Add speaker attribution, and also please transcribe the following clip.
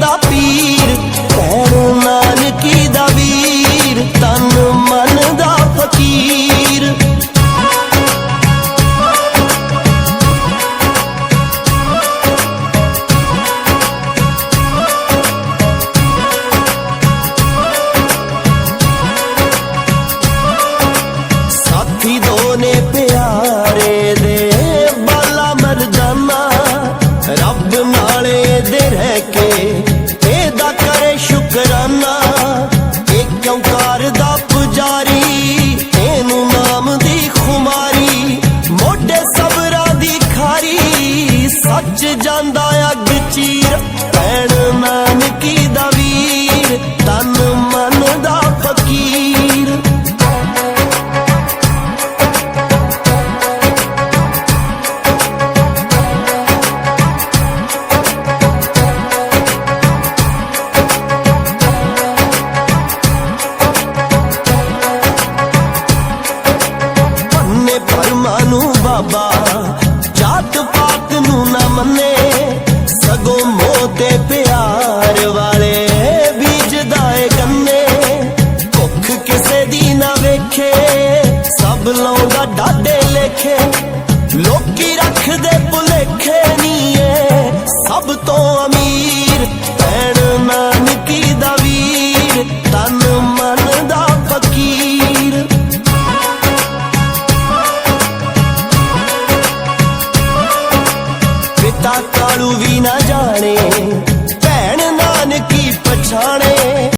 Speaker 1: ਦਾ ਪੀਰ। ਭੈਣ ਨਾਨਕੀ ਦਾ ਦਾ ਪੁਜਾਰੀ ਇਹਨੂੰ ਨਾਮ ਦੀ ਖੁਮਾਰੀ, ਮੋਢੇ ਸਬਰਾਂ ਦੀ ਖਾਰੀ, ਸੱਚ ਜਾਂਦਾ ਅੱਗ ਚੀਰ, ਭੈਣ ਨਾਨਕੀ ਦਾ ਨੂੰ ਬਾਬਾ, ਜਾਤ ਪਾਤ ਨੂੰ ਨਾ ਮੰਨੇ, ਸਗੋਂ ਮੋਹ ਤੇ ਪਿਆਰ ਵਾਲੇ ਬੀਜਦਾ ਏ ਗੰਨੇ ਭੁੱਖ ਕਿਸੇ ਦੀ ਨਾ ਵੇਖੇ, ਸਭ ਲਾਉਂਦਾ ਡਾਡੇ ਲੇਖੇ। ਲੋਕੀ ਰੱਖਦੇ ਪਿਤਾ ਵੀ ਨਾ ਜਾਣੇ। ਭੈਣ ਨਾਨਕੀ ਪਛਾਣੇ